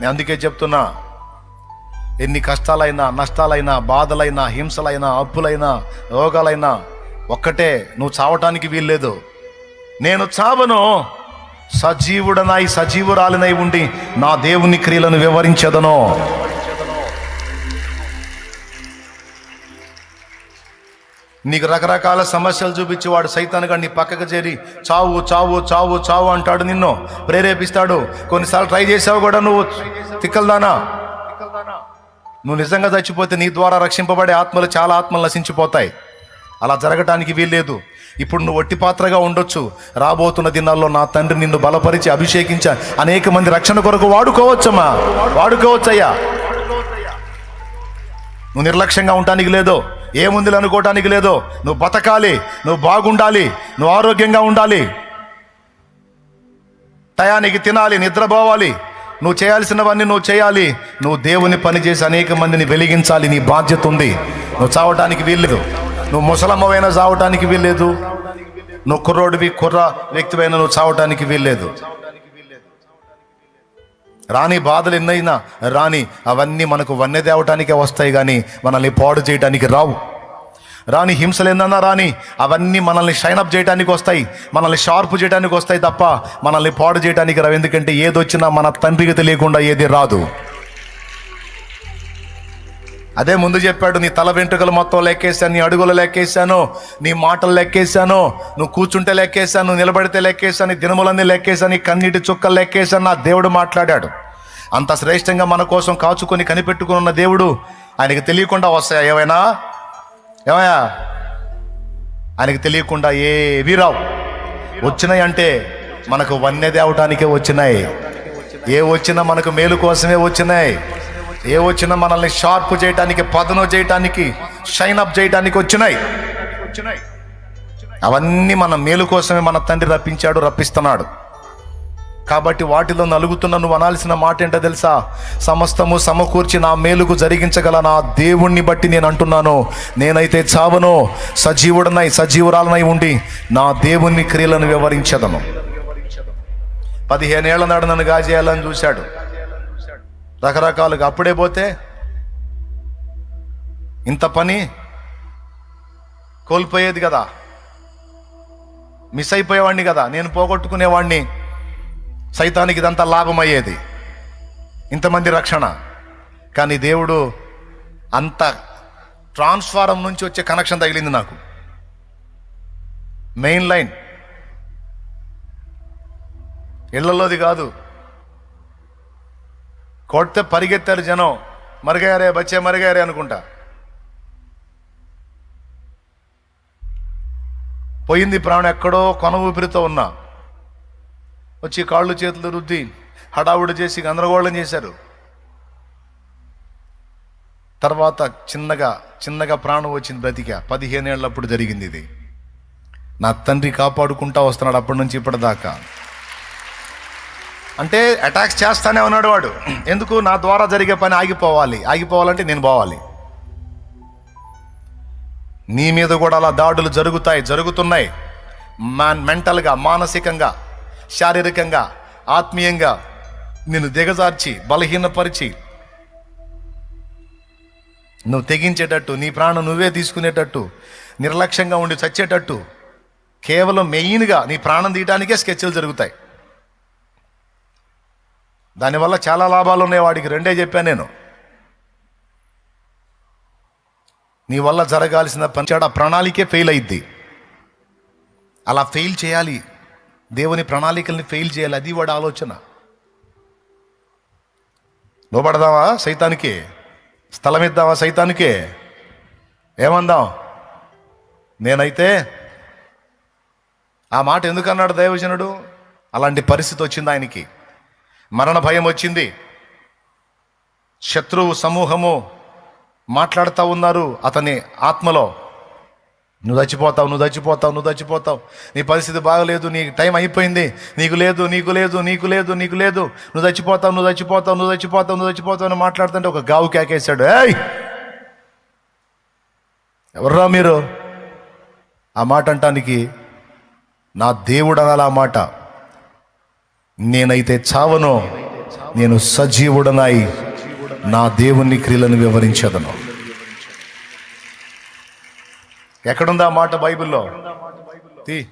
నేను అందుకే చెప్తున్నా ఎన్ని కష్టాలైనా నష్టాలైనా బాధలైనా హింసలైనా అప్పులైనా రోగాలైనా ఒక్కటే నువ్వు చావటానికి వీల్లేదు. నేను చావను. సజీవుడనై సజీవురాలినై ఉండి నా దేవుని క్రియలను వివరించదను. నీకు రకరకాల సమస్యలు చూపించి వాడు సైతానుగా నీ పక్కకు చేరి చావు చావు చావు చావు అంటాడు నిన్ను. ప్రేరేపిస్తాడు. కొన్నిసార్లు ట్రై చేసావు కూడా నువ్వు. తిక్కల్దానా? నువ్వు నిజంగా చచ్చిపోతే నీ ద్వారా రక్షింపబడే ఆత్మలు చాలా ఆత్మలు నశించిపోతాయి. అలా జరగటానికి వీల్లేదు. ఇప్పుడు నువ్వు ఒట్టి పాత్రగా ఉండొచ్చు. రాబోతున్న దినాల్లో నా తండ్రి నిన్ను బలపరిచి అభిషేకించ అనేక మంది రక్షణ కొరకు వాడుకోవచ్చమ్మా. వాడుకోవచ్చయ్యా. నువ్వు నిర్లక్ష్యంగా ఉండటానికి లేదో. ఏముంది అనుకోవటానికి లేదో. నువ్వు బతకాలి నువ్వు బాగుండాలి నువ్వు ఆరోగ్యంగా ఉండాలి. టయానికి తినాలి నిద్రపోవాలి. నువ్వు చేయాల్సినవన్నీ నువ్వు చేయాలి. నువ్వు దేవుని పని చేసి అనేక మందిని వెలిగించాలి నీ బాధ్యత ఉంది. నువ్వు చావటానికి వీల్లేదు. నువ్వు ముసలమ్మవైనా చావటానికి వీల్లేదు. నువ్వు కుర్రోడివి కుర్ర వ్యక్తివైనా నువ్వు చావటానికి వీల్లేదు. రాని బాధలు ఎన్నైనా రాని అవన్నీ మనకు వన్నె తేవటానికే వస్తాయి కానీ మనల్ని పాడు చేయటానికి రావు. రాని హింసలు ఏందన్నా రాని అవన్నీ మనల్ని షైనప్ చేయడానికి వస్తాయి మనల్ని షార్ప్ చేయడానికి వస్తాయి తప్ప మనల్ని పాడు చేయడానికి రావు. ఎందుకంటే ఏదొచ్చినా మన తండ్రికి తెలియకుండా ఏది రాదు. అదే ముందు చెప్పాడు నీ తల వెంట్రుకలు మొత్తం లెక్కేశాను నీ అడుగులు లెక్కేశాను నీ మాటలు లెక్కేశాను నువ్వు కూర్చుంటే లెక్కేశాను నువ్వు నిలబడితే లెక్కేశాను నీ దినములన్నీ లెక్కేశాను నీ కన్నీటి చుక్కలు లెక్కేశాను నా దేవుడు మాట్లాడాడు. అంత శ్రేష్టంగా మన కోసం కాచుకొని కనిపెట్టుకుని ఉన్న దేవుడు ఆయనకి తెలియకుండా వస్తాయా? ఏమైనా? ఏమయ్యా? ఆయనకి తెలియకుండా ఏవి రావు. వచ్చినాయి అంటే మనకు వన్నె తేవటానికే వచ్చినాయి. ఏ వచ్చినా మనకు మేలు కోసమే వచ్చినాయి. ఏ వచ్చినా మనల్ని షార్ప్ చేయటానికి పదను చేయటానికి షైన్ అప్ చేయటానికి వచ్చినాయి. వచ్చినాయి అవన్నీ మన మేలు కోసమే మన తండ్రి రప్పించాడు రప్పిస్తున్నాడు. కాబట్టి వాటిలో నలుగుతున్న నువ్వు అనాల్సిన మాట ఏంటో తెలుసా? సమస్తము సమకూర్చి నా మేలుకు జరిగించగల నా దేవుణ్ణి బట్టి నేను అంటున్నాను. నేనైతే చావను సజీవుడనై సజీవురాలనై ఉండి నా దేవుణ్ణి క్రియలను వివరించదను. పదిహేనేళ్ళ నాడు నన్ను గాజేయాలని చూశాడు. రకరకాలుగా అప్పుడే పోతే ఇంత పని కోల్పోయేది కదా. మిస్ అయిపోయేవాడిని కదా. నేను పోగొట్టుకునేవాడిని సైతానికి ఇదంతా లాభమయ్యేది. ఇంతమంది రక్షణ. కానీ దేవుడు అంత ట్రాన్స్ఫారం నుంచి వచ్చే కనెక్షన్ తగిలింది నాకు. Main line. ఇళ్ళలోది కాదు. కొడితే పరిగెత్తారు జనం. మరిగారే బచ్చే మరిగారే అనుకుంటా. పోయింది ప్రాణం ఎక్కడో కొన ఊపిరితో ఉన్నా. వచ్చి కాళ్ళు చేతులు రుద్ది హడావుడి చేసి గందరగోళం చేశారు. తర్వాత చిన్నగా చిన్నగా ప్రాణం వచ్చింది బ్రతిక. పదిహేనేళ్ళప్పుడు జరిగింది ఇది. నా తండ్రి కాపాడుకుంటా వస్తున్నాడు అప్పటి నుంచి ఇప్పటిదాకా. అంటే అటాక్స్ చేస్తానే ఉన్నాడు వాడు. ఎందుకు? నా ద్వారా జరిగే పని ఆగిపోవాలి. ఆగిపోవాలంటే నేను పోవాలి. నీ మీద కూడా అలా దాడులు జరుగుతాయి జరుగుతున్నాయి. మ్యాన్ మెంటల్గా మానసికంగా శారీరకంగా ఆత్మీయంగా నిన్ను దిగజార్చి బలహీనపరిచి నువ్వు తెగించేటట్టు నీ ప్రాణం నువ్వే తీసుకునేటట్టు నిర్లక్ష్యంగా ఉండి చచ్చేటట్టు కేవలం మెయిన్గా నీ ప్రాణం తీయడానికే స్కెచ్లు జరుగుతాయి. దానివల్ల చాలా లాభాలు ఉన్నాయి వాడికి రెండే చెప్పాను నేను. నీ వల్ల జరగాల్సిన పని ప్రణాళికే ఫెయిల్ అయింది అలా ఫెయిల్ చేయాలి. దేవుని ప్రణాళికల్ని ఫెయిల్ చేయాలి. అది వాడి ఆలోచన. లోపడదావా సైతానికి? స్థలం ఇద్దామా సైతానికే? ఏమందాం? నేనైతే ఆ మాట ఎందుకన్నాడు దైవజనుడు? అలాంటి పరిస్థితి వచ్చింది ఆయనకి. మరణ భయం వచ్చింది. శత్రువు సమూహము మాట్లాడుతూ ఉన్నారు అతని ఆత్మలో. నువ్వు చచ్చిపోతావు నువ్వు చచ్చిపోతావు నువ్వు చచ్చిపోతావు. నీ పరిస్థితి బాగలేదు నీ టైం అయిపోయింది. నీకు లేదు నీకు లేదు నీకు లేదు నీకు లేదు. నువ్వు చచ్చిపోతావు నువ్వు చచ్చిపోతావు నువ్వు చచ్చిపోతావు నువ్వు చచ్చిపోతావు అని మాట్లాడుతుంటే ఒక గావు కేకేశాడు. ఏయ్! ఎవర్రా మీరు? ఆ మాట అంటానికి నా దేవుడు అనాలి ఆ మాట. నేనైతే చావను నేను సజీవుడనై నా దేవుని క్రియలను వివరించదను. ఎక్కడుందా ఆ మాట బైబిల్లో? తీ.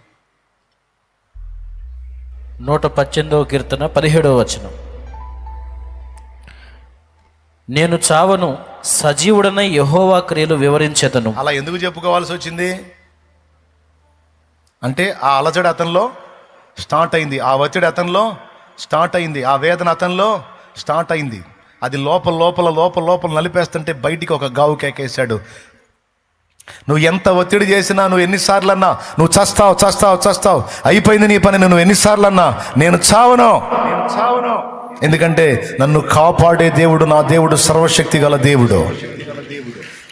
నూట పద్దెనిమిదవ కీర్తన పదిహేడవ వచనం. నేను చావను సజీవుడనై యహోవా క్రియలు వివరించెదను. అలా ఎందుకు చెప్పుకోవాల్సి వచ్చింది? అంటే ఆ అలజడి అతనిలో స్టార్ట్ అయింది. ఆ ఒత్తిడి అతనిలో స్టార్ట్ అయింది. ఆ వేదన అతనిలో స్టార్ట్ అయింది. అది లోపల లోపల లోపల లోపల నలిపేస్తుంటే బయటికి ఒక గావు కేకేశాడు. నువ్వు ఎంత ఒత్తిడి చేసినా నువ్వు ఎన్నిసార్లు అన్నా నువ్వు చస్తావు చస్తావు చస్తావు. అయిపోయింది నీ పని నువ్వు ఎన్నిసార్లు అన్నా నేను చావను. నేను చావను. ఎందుకంటే నన్ను కాపాడే దేవుడు నా దేవుడు సర్వశక్తి గల దేవుడు.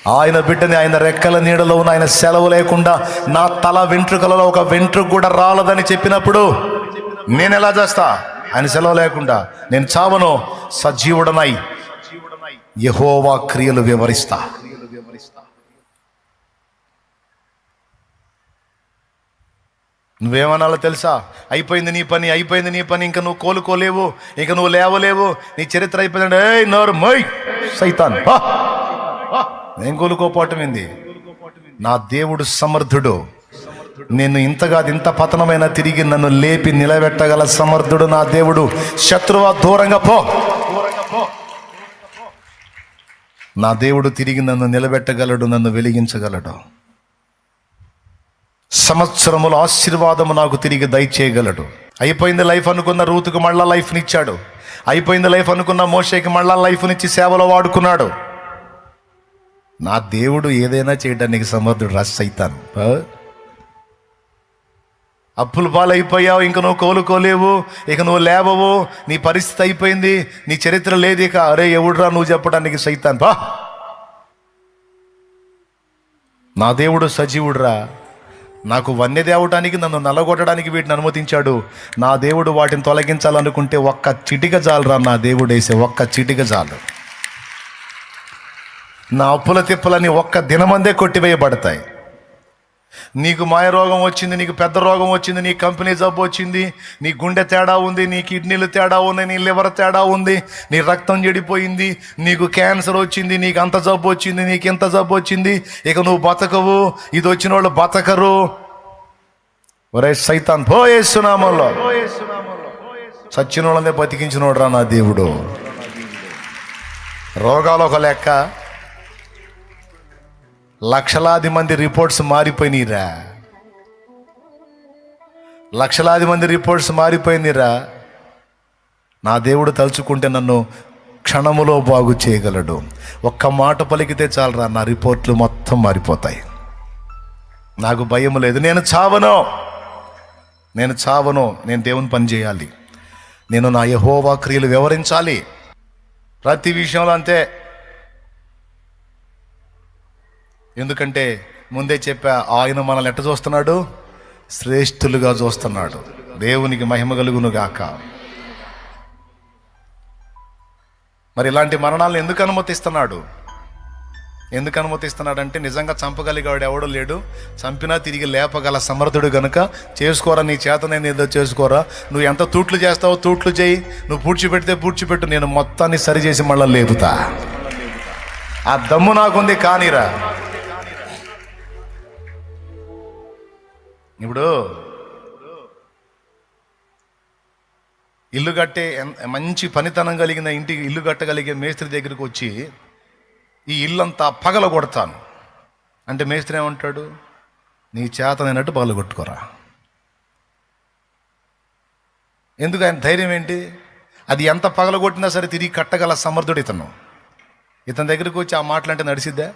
ఆయన బిడ్డని ఆయన రెక్కల నీడలో ఉన్న ఆయన సెలవు లేకుండా నా తల వెంట్రుకలలో ఒక వెంట్రుకు కూడా రాలదని చెప్పినప్పుడు నేను ఎలా చేస్తా? ఆయన సెలవు లేకుండా నేను చావను సజీవుడనై యహోవా క్రియలు వివరిస్తా. నువ్వేమనాలో తెలుసా? అయిపోయింది నీ పని అయిపోయింది నీ పని ఇంకా నువ్వు కోలుకోలేవు ఇంకా నువ్వు లేవలేవు నీ చరిత్ర అయిపోయింది ఏ నోరు మై సైతాన్ నేను కోలుకోపోవటం ఏంది నా దేవుడు సమర్థుడు. నేను ఇంతగా ఇంత పతనమైన తిరిగి నన్ను లేపి నిలబెట్టగల సమర్థుడు నా దేవుడు. శత్రువా దూరంగా పో. నా దేవుడు తిరిగి నన్ను నిలబెట్టగలడు నన్ను వెలిగించగలడు. సంవత్సరముల ఆశీర్వాదము నాకు తిరిగి దయచేయగలడు. అయిపోయింది లైఫ్ అనుకున్న రూతుకు మళ్ళా లైఫ్నిచ్చాడు. అయిపోయింది లైఫ్ అనుకున్న మోషేకి మళ్ళా లైఫ్నిచ్చి సేవలో వాడుకున్నాడు. నా దేవుడు ఏదైనా చేయడానికి సమర్థుడు రస్ అయితాను అప్పులు పాలైపోయావు ఇంక నువ్వు కోలుకోలేవు ఇక నువ్వు లేవవు నీ పరిస్థితి అయిపోయింది నీ చరిత్ర లేదు ఇక అరే ఎవడురా నువ్వు చెప్పడానికి సైతాన్? బా! నా దేవుడు సజీవుడురా. నాకు వన్య దేవటానికి నన్ను నల్లగొట్టడానికి వీటిని అనుమతించాడు. నా దేవుడు వాటిని తొలగించాలనుకుంటే ఒక్క చిటిక జాలరా నా దేవుడు వేసే ఒక్క చిటిక జాలు నా అప్పుల తిప్పలని ఒక్క దినమందే కొట్టివేయబడతాయి. నీకు మాయ రోగం వచ్చింది నీకు పెద్ద రోగం వచ్చింది నీ కంపెనీ జబ్బు వచ్చింది నీ గుండె తేడా ఉంది నీ కిడ్నీలు తేడా ఉంది నీ లివర్ తేడా ఉంది నీ రక్తం చెడిపోయింది నీకు క్యాన్సర్ వచ్చింది నీకు అంత జబ్బు వచ్చింది నీకు ఇంత జబ్బు వచ్చింది ఇక నువ్వు బతకవు ఇది వచ్చిన వాళ్ళు బతకరు. ఒరే సైతాన్ పోయేస్తున్నామల్లో సచ్చిన వాళ్ళనే బతికించినోడు రా నా దేవుడు. రోగాలు ఒక లెక్క. లక్షలాది మంది రిపోర్ట్స్ మారిపోయినాయిరా లక్షలాది మంది రిపోర్ట్స్ మారిపోయినరా. నా దేవుడు తలుచుకుంటే నన్ను క్షణములో బాగు చేయగలడు. ఒక్క మాట పలికితే చాలరా నా రిపోర్ట్లు మొత్తం మారిపోతాయి. నాకు భయం లేదు. నేను చావను. నేను చావను. నేను దేవుని పని చేయాలి. నేను నా యహోవా క్రియలు వివరించాలి. ప్రతి విషయంలో అంతే. ఎందుకంటే ముందే చెప్పా ఆయన మనల్ని ఎట్ట చూస్తున్నాడు? శ్రేష్ఠులుగా చూస్తున్నాడు. దేవునికి మహిమ కలుగును గాక. మరి ఇలాంటి మరణాలను ఎందుకు అనుమతిస్తున్నాడు? ఎందుకు అనుమతిస్తున్నాడంటే నిజంగా చంపగలిగాడు ఎవడో లేడు. చంపినా తిరిగి లేపగల సమర్థుడు గనుక చేసుకోరా నీ చేతనైనా ఏదో చేసుకోరా. నువ్వు ఎంత తూట్లు చేస్తావో తూట్లు చేయి. నువ్వు పూడ్చిపెడితే పూడ్చిపెట్టు. నేను మొత్తాన్ని సరిచేసి మళ్ళీ లేపుతా. ఆ దమ్ము నాకుంది కానీరా. ఇప్పుడు ఇల్లు కట్టే మంచి పనితనం కలిగిన ఇంటికి ఇల్లు కట్టగలిగే మేస్త్రి దగ్గరికి వచ్చి ఈ ఇల్లంతా పగల కొడతాను అంటే మేస్త్రి ఏమంటాడు? నీ చేతనైనట్టు పగల కొట్టుకోరా ఎందుకు ఆయన ధైర్యం ఏంటి? అది ఎంత పగలగొట్టినా సరే తిరిగి కట్టగల సమర్థుడు ఇతను. ఇతని దగ్గరికి వచ్చి ఆ మాటలంటే నడిసిద్దా?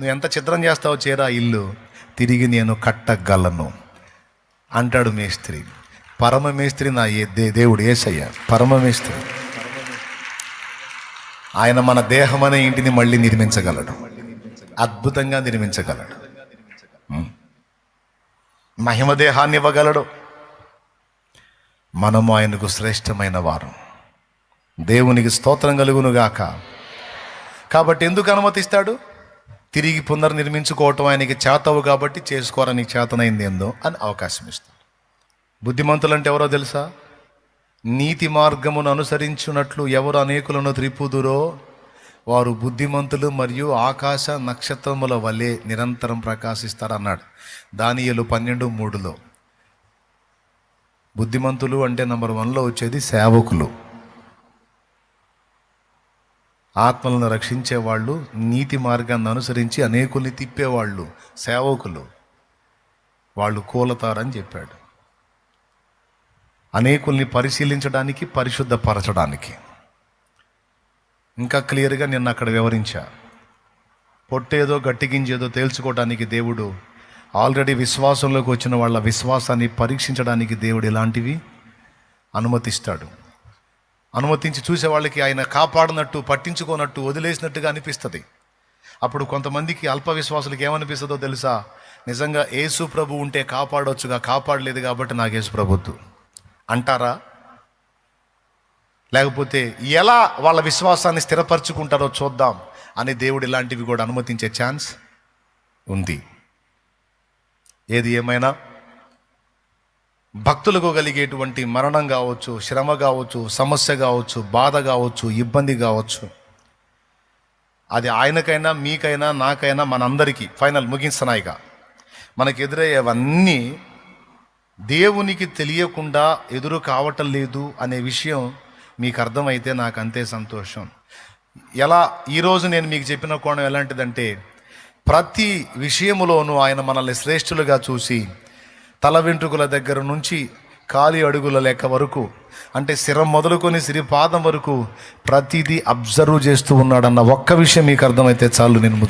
నువ్వు ఎంత చిత్రం చేస్తావో చేరా ఇల్లు. తిరిగి నేను కట్టగలను. అంటాడు మేస్త్రి. పరమ మేస్త్రి నా ఏ దే దేవుడు ఏసయ్య పరమ మేస్త్రి ఆయన మన దేహం అనే ఇంటిని మళ్ళీ నిర్మించగలడు. అద్భుతంగా నిర్మించగలడు. మహిమ దేహాన్ని ఇవ్వగలడు మనము ఆయనకు శ్రేష్టమైన వారం. దేవునికి స్తోత్రం కలుగునుగాక. కాబట్టి ఎందుకు అనుమతిస్తాడు? తిరిగి పునర్నిర్మించుకోవటం ఆయనకి చేతవు కాబట్టి చేసుకోరా చేతనైంది ఏందో అని అవకాశం ఇస్తాడు బుద్ధిమంతులు అంటే ఎవరో తెలుసా? నీతి మార్గమును అనుసరించున్నట్లు ఎవరు అనేకులను త్రిపుదురో వారు బుద్ధిమంతులు మరియు ఆకాశ నక్షత్రముల వలె నిరంతరం ప్రకాశిస్తారన్నాడు దానియలు పన్నెండు మూడులో. బుద్ధిమంతులు అంటే నంబర్ వన్లో వచ్చేది సేవకులు. ఆత్మలను రక్షించేవాళ్ళు నీతి మార్గాన్ని అనుసరించి అనేకుల్ని తిప్పేవాళ్ళు సేవకులు. వాళ్ళు కూలతారని చెప్పాడు. అనేకుల్ని పరిశీలించడానికి పరిశుద్ధపరచడానికి. ఇంకా క్లియర్గా నిన్న అక్కడ వివరించా. పొట్టేదో గట్టిగించేదో తేల్చుకోవడానికి దేవుడు ఆల్రెడీ విశ్వాసంలోకి వచ్చిన వాళ్ళ విశ్వాసాన్ని పరీక్షించడానికి దేవుడు ఇలాంటివి అనుమతిస్తాడు. అనుమతించి చూసే వాళ్ళకి ఆయన కాపాడినట్టు పట్టించుకోనట్టు వదిలేసినట్టుగా అనిపిస్తుంది. అప్పుడు కొంతమందికి అల్ప విశ్వాసులకి ఏమనిపిస్తుందో తెలుసా? నిజంగా యేసు ప్రభు ఉంటే కాపాడొచ్చుగా కాపాడలేదు కాబట్టి నాకు యేసు ప్రభుత్వం అంటారా? లేకపోతే ఎలా వాళ్ళ విశ్వాసాన్ని స్థిరపరచుకుంటారో చూద్దాం అని దేవుడు ఇలాంటివి కూడా అనుమతించే ఛాన్స్ ఉంది. ఏది ఏమైనా? భక్తులకు కలిగేటువంటి మరణం కావచ్చు శ్రమ కావచ్చు సమస్య కావచ్చు బాధ కావచ్చు ఇబ్బంది కావచ్చు. అది ఆయనకైనా మీకైనా నాకైనా మనందరికీ ఫైనల్ ముగించనాయిగా. మనకు ఎదురయ్యేవన్నీ దేవునికి తెలియకుండా ఎదురు కావటం లేదు అనే విషయం మీకు అర్థమైతే నాకు అంతే సంతోషం. ఎలా ఈరోజు నేను మీకు చెప్పిన కోణం ఎలాంటిదంటే ప్రతి విషయములోనూ ఆయన మనల్ని శ్రేష్ఠులుగా చూసి తల వెంట్రుకల దగ్గర నుంచి కాలి అడుగుల లెక్క వరకు అంటే శిరం మొదలుకొని సిరి పాదం వరకు ప్రతిదీ అబ్జర్వ్ చేస్తూ ఉన్నాడన్న ఒక్క విషయం మీకు అర్థమైతే చాలు నేను ముగి